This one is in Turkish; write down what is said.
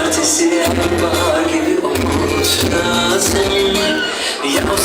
cumartesi her bahar gibi umut lazım Ya o